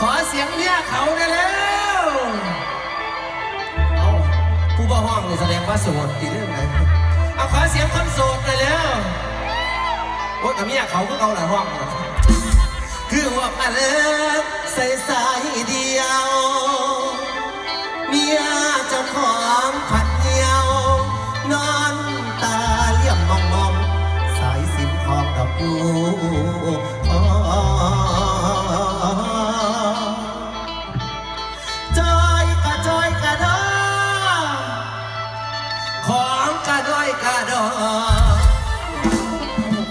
ขอเสียงเยกเขาได้แล้วผู้บ่ห้องนี่แสดงว่าโสดอีกเรื่องไหขอเสียงคนโสดได้แล้วโอ้ยกับมียเขาก็เขาหลายห้อง คือว่าอะไรใส่สายเดียว องดอกยูทองจอยกะจอยกะดอของกะด้อยกะดอ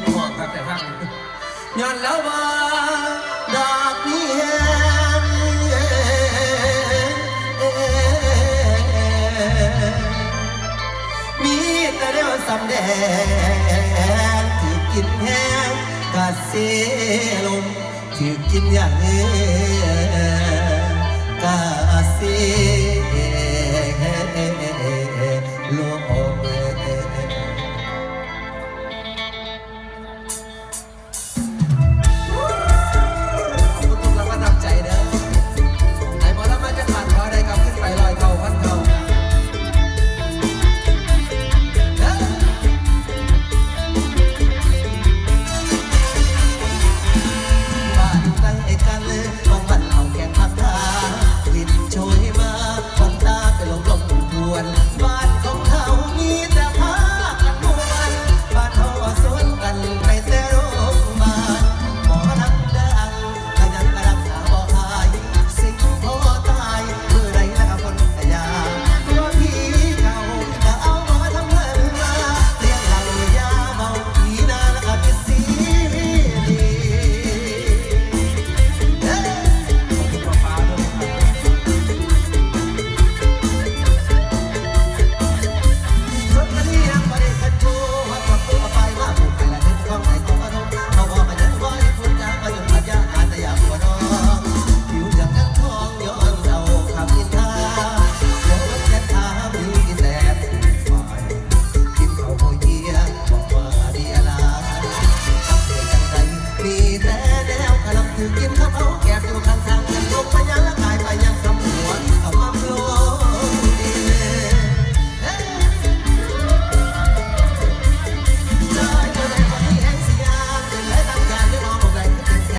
ห่วงครับแต่พังย้อนแล้วว่าดอกนี้แห้งมีแต่เดียวสำแดงที่กินแห้ง ดเสีลมถือกินอย่างเอกาเสียลม ekale in the